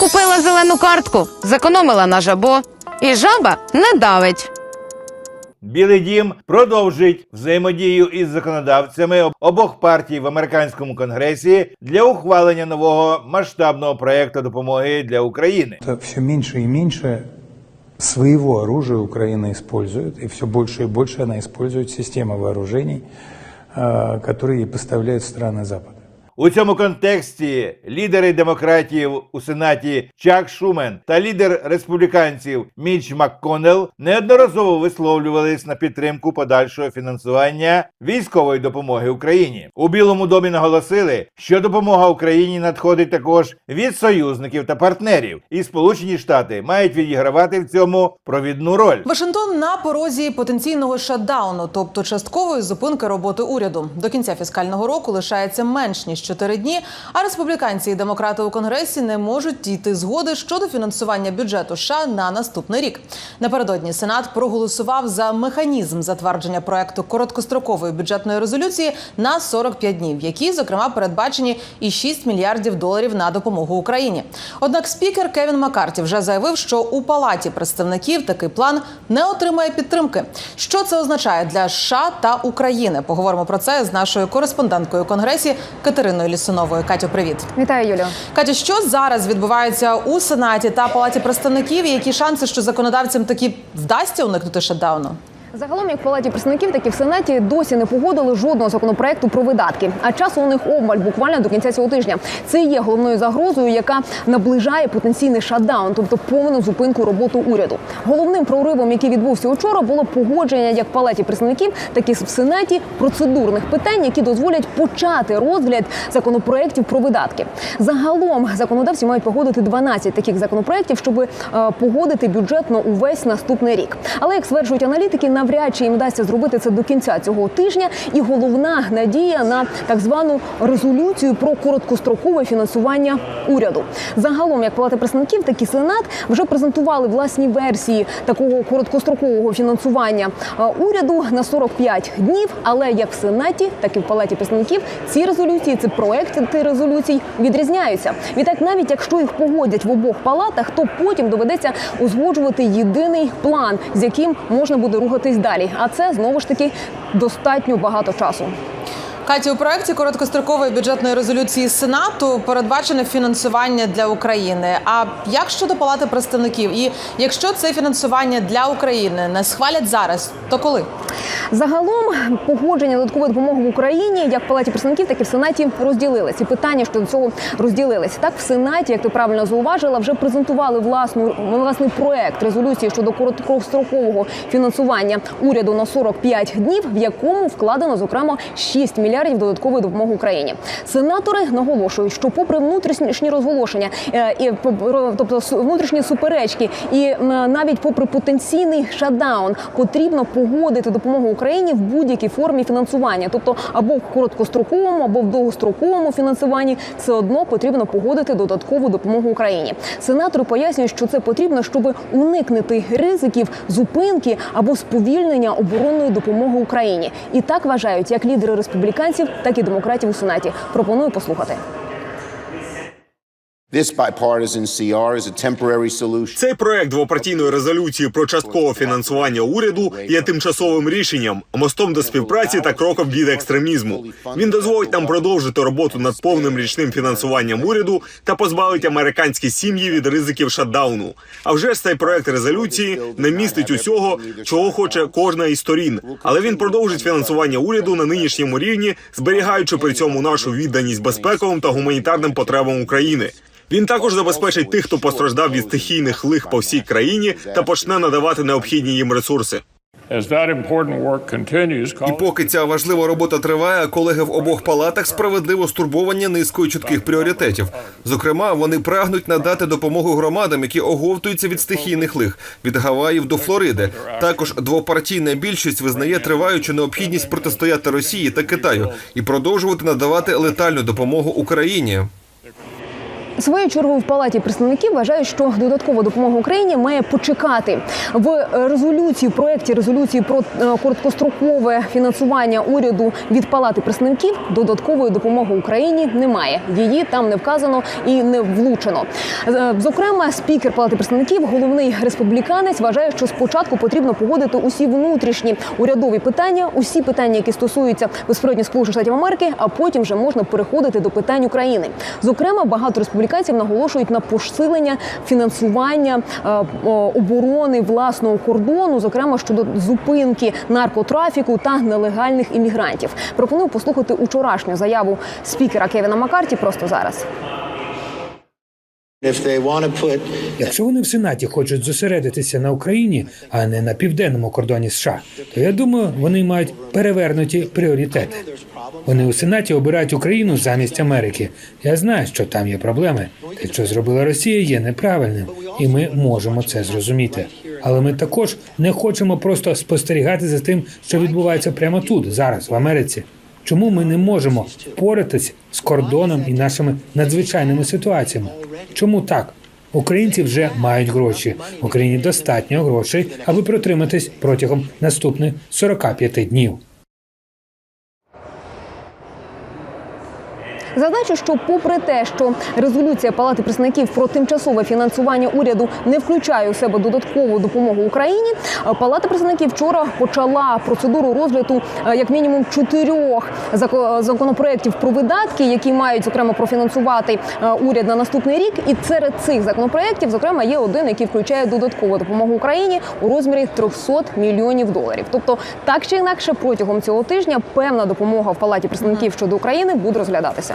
Купила зелену картку, зекономила на жабо, і жаба не давить. Білий дім продовжить взаємодію із законодавцями об- обох партій в американському конгресі для ухвалення нового масштабного проекту допомоги для України. Это все меньше и меньше своего оружия Украина использует, и все больше и больше она использует системы вооружений, э, которые ей поставляют страны Запада. У цьому контексті лідери демократів у сенаті Чак Шумен та лідер республіканців Міч МакКоннелл неодноразово висловлювались на підтримку подальшого фінансування військової допомоги Україні. У Білому домі наголосили, що допомога Україні надходить також від союзників та партнерів, і Сполучені Штати мають відігравати в цьому провідну роль. Вашингтон на порозі потенційного шатдауну, тобто часткової зупинки роботи уряду. До кінця фіскального року лишається менш ніж 4 дні. А республіканці і демократи у конгресі не можуть дійти згоди щодо фінансування бюджету США на наступний рік. Напередодні Сенат проголосував за механізм затвердження проекту короткострокової бюджетної резолюції на 45 днів, які зокрема передбачені і 6 мільярдів доларів на допомогу Україні. Однак спікер Кевін Маккарті вже заявив, що у палаті представників такий план не отримає підтримки. Що це означає для США та України? Поговоримо про це з нашою кореспонденткою конгресі Катериною Лісуновою. Катю, привіт. Вітаю, Юлю. Катю, що зараз відбувається у Сенаті та Палаті представників? І які шанси, що законодавцям таки вдасться уникнути шатдауну? Загалом, як в палаті представників, так і в сенаті досі не погодили жодного законопроекту про видатки. А часу у них обмаль буквально до кінця цього тижня. Це є головною загрозою, яка наближає потенційний шатдаун, тобто повну зупинку роботи уряду. Головним проривом, який відбувся учора, було погодження як в палаті представників, так і в сенаті процедурних питань, які дозволять почати розгляд законопроєктів про видатки. Загалом законодавці мають погодити 12 таких законопроєктів, щоб е, погодити бюджетно увесь наступний рік. Але як стверджують аналітики, навряд чи їм вдасться зробити це до кінця цього тижня. І головна надія на так звану резолюцію про короткострокове фінансування уряду. Загалом, як палата представників, так і сенат вже презентували власні версії такого короткострокового фінансування уряду на 45 днів. Але як в сенаті, так і в палаті представників ці резолюції, ці проекти резолюцій відрізняються. Відтак, навіть якщо їх погодять в обох палатах, то потім доведеться узгоджувати єдиний план, з яким можна буде рухатись далі. А це знову ж таки достатньо багато часу. Каті, у проєкті короткострокової бюджетної резолюції Сенату передбачене фінансування для України. А як щодо палати представників? І якщо це фінансування для України не схвалять зараз, то коли? Загалом погодження додаткової допомоги в Україні як в палаті представників, так і в сенаті розділились. І питання щодо цього розділились. Так в сенаті, як ти правильно зауважила, вже презентували власну власний проект резолюції щодо короткострокового фінансування уряду на 45 днів, в якому вкладено зокрема 6 мільярдів додаткової допомоги Україні. Сенатори наголошують, що попри внутрішні розголошення, е, і тобто внутрішні суперечки, і навіть попри потенційний шатдаун, потрібно погодити допомогу Україні в будь-якій формі фінансування, тобто або в короткостроковому, або в довгостроковому фінансуванні, все одно потрібно погодити додаткову допомогу Україні. Сенатори пояснюють, що це потрібно, щоб уникнути ризиків зупинки або сповільнення оборонної допомоги Україні. І так вважають як лідери республіканців, так і демократів у сенаті. Пропоную послухати. Цей проект двопартійної резолюції про часткове фінансування уряду є тимчасовим рішенням, мостом до співпраці та кроком від екстремізму. Він дозволить нам продовжити роботу над повним річним фінансуванням уряду та позбавить американські сім'ї від ризиків шатдауну. А вже ж цей проект резолюції не містить усього, чого хоче кожна із сторін, але він продовжить фінансування уряду на нинішньому рівні, зберігаючи при цьому нашу відданість безпековим та гуманітарним потребам України. Він також забезпечить тих, хто постраждав від стихійних лих по всій країні, та почне надавати необхідні їм ресурси. І поки ця важлива робота триває, колеги в обох палатах справедливо стурбовані низкою чітких пріоритетів. Зокрема, вони прагнуть надати допомогу громадам, які оговтуються від стихійних лих від Гаваїв до Флориди. Також двопартійна більшість визнає триваючу необхідність протистояти Росії та Китаю і продовжувати надавати летальну допомогу Україні. Своєю чергою в палаті представників вважають, що додаткова допомога Україні має почекати в резолюції, проєкті резолюції про е, короткострокове фінансування уряду від палати представників. Додаткової допомоги Україні немає. Її там не вказано і не влучено. Е, Зокрема, спікер палати представників, головний республіканець, вважає, що спочатку потрібно погодити усі внутрішні урядові питання, усі питання, які стосуються безпосередньо Сполучених Штатів Америки, а потім вже можна переходити до питань України. Зокрема, багато республіканців наголошують на посилення фінансування е, оборони власного кордону, зокрема щодо зупинки наркотрафіку та нелегальних іммігрантів. Пропоную послухати учорашню заяву спікера Кевіна Маккарті просто зараз. Якщо вони в Сенаті хочуть зосередитися на Україні, а не на південному кордоні США, то я думаю, вони мають перевернуті пріоритети. Вони у Сенаті обирають Україну замість Америки. Я знаю, що там є проблеми. Те, що зробила Росія, є неправильним, і ми можемо це зрозуміти. Але ми також не хочемо просто спостерігати за тим, що відбувається прямо тут, зараз, в Америці. Чому ми не можемо впоратись з кордоном і нашими надзвичайними ситуаціями? Чому так? Українці вже мають гроші. В Україні достатньо грошей, аби протриматись протягом наступних 45 днів. Зазначу, що попри те, що резолюція Палати представників про тимчасове фінансування уряду не включає у себе додаткову допомогу Україні, е, Палата представників вчора почала процедуру розгляду е, як мінімум чотирьох зако- законопроєктів про видатки, які мають зокрема профінансувати е, уряд на наступний рік. І серед цих законопроєктів, зокрема, є один, який включає додаткову допомогу Україні у розмірі 300 мільйонів доларів. Тобто, так чи інакше, протягом цього тижня певна допомога в Палаті представників щодо України буде розглядатися.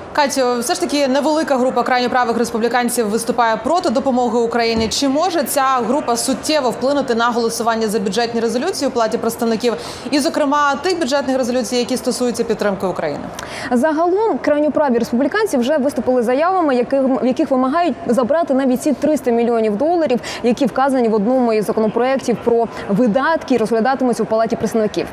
Катю, все ж таки невелика група крайньо правих республіканців виступає проти допомоги Україні. Чи може ця група суттєво вплинути на голосування за бюджетні резолюції у платі представників, і, зокрема, тих бюджетних резолюцій, які стосуються підтримки України? Загалом крайньоправі республіканці вже виступили заявами, яких, в яких вимагають забрати навіть ці 300 мільйонів доларів, які вказані в одному із законопроєктів про видатки, і розглядатимуться у палаті представників.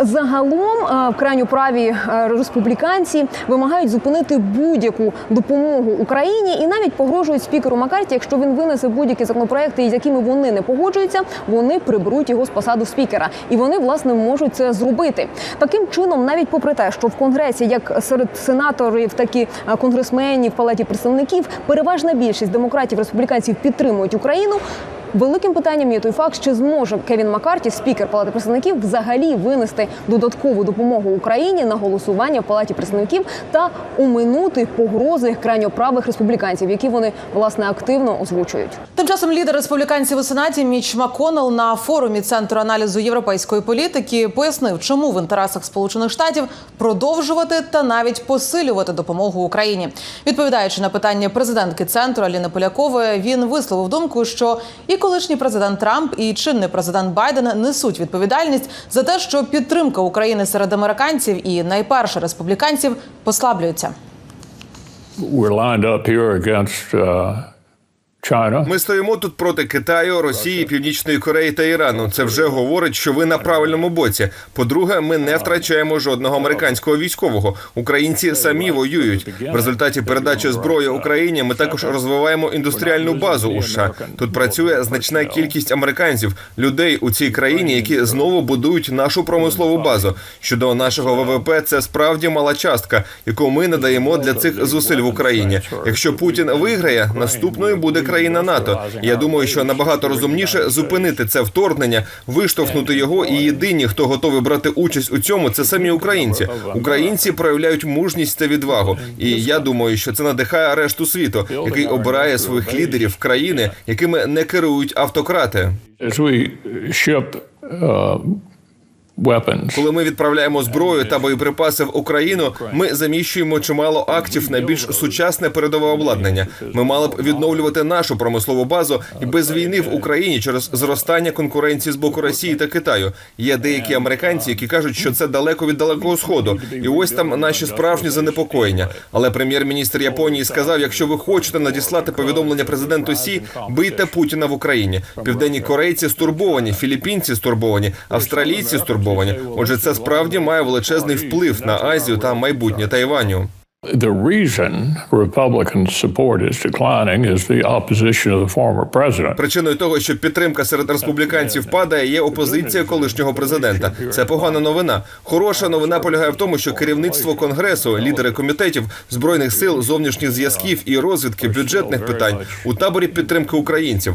Загалом е, крайньоправі е, республіканці вимагають зупинити будь-яку допомогу Україні і навіть погрожують спікеру Маккарті, якщо він винесе будь-які законопроекти, з якими вони не погоджуються, вони приберуть його з посаду спікера, і вони власне можуть це зробити. Таким чином, навіть попри те, що в конгресі, як серед сенаторів, так і е, конгресменів, палаті представників, переважна більшість демократів республіканців підтримують Україну. Великим питанням є той факт, чи зможе Кевін Маккарті, спікер Палати представників, взагалі винести додаткову допомогу Україні на голосування в Палаті представників та уминути погрози крайньоправих республіканців, які вони власне активно озвучують. Тим часом лідер республіканців у сенаті Міч Макконнелл на форумі центру аналізу європейської політики пояснив, чому в інтересах Сполучених Штатів продовжувати та навіть посилювати допомогу Україні. Відповідаючи на питання президентки центру Аліни Полякової, він висловив думку, що і колишній президент Трамп, і чинний президент Байден несуть відповідальність за те, що підтримка України серед американців і найперше республіканців послаблюється. We're lined up here against uh. Ми стоїмо тут проти Китаю, Росії, Північної Кореї та Ірану. Це вже говорить, що ви на правильному боці. По-друге, ми не втрачаємо жодного американського військового. Українці самі воюють. В результаті передачі зброї Україні ми також розвиваємо індустріальну базу у США. Тут працює значна кількість американців, людей у цій країні, які знову будують нашу промислову базу. Щодо нашого ВВП, це справді мала частка, яку ми надаємо для цих зусиль в Україні. Якщо Путін виграє, наступною буде країна НАТО. Я думаю, що набагато розумніше зупинити це вторгнення, виштовхнути його. І єдині, хто готовий брати участь у цьому, це самі українці. Українці проявляють мужність та відвагу. І я думаю, що це надихає решту світу, який обирає своїх лідерів країни, якими не керують автократи. As Коли ми відправляємо зброю та боєприпаси в Україну, ми заміщуємо чимало актів на більш сучасне передове обладнання. Ми мали б відновлювати нашу промислову базу і без війни в Україні через зростання конкуренції з боку Росії та Китаю. Є деякі американці, які кажуть, що це далеко від далекого сходу, і ось там наші справжні занепокоєння. Але прем'єр-міністр Японії сказав: якщо ви хочете надіслати повідомлення президенту Сі, бийте Путіна в Україні. Південні корейці стурбовані, філіппінці стурбовані, австралійці стурбовані. Отже, це справді має величезний вплив на Азію та майбутнє Тайваню. The reason Republican support is declining is the opposition of the former president. Причиною того, що підтримка серед республіканців падає, є опозиція колишнього президента. Це погана новина. Хороша новина полягає в тому, що керівництво конгресу, лідери комітетів збройних сил, зовнішніх зв'язків і розвідки бюджетних питань у таборі підтримки українців.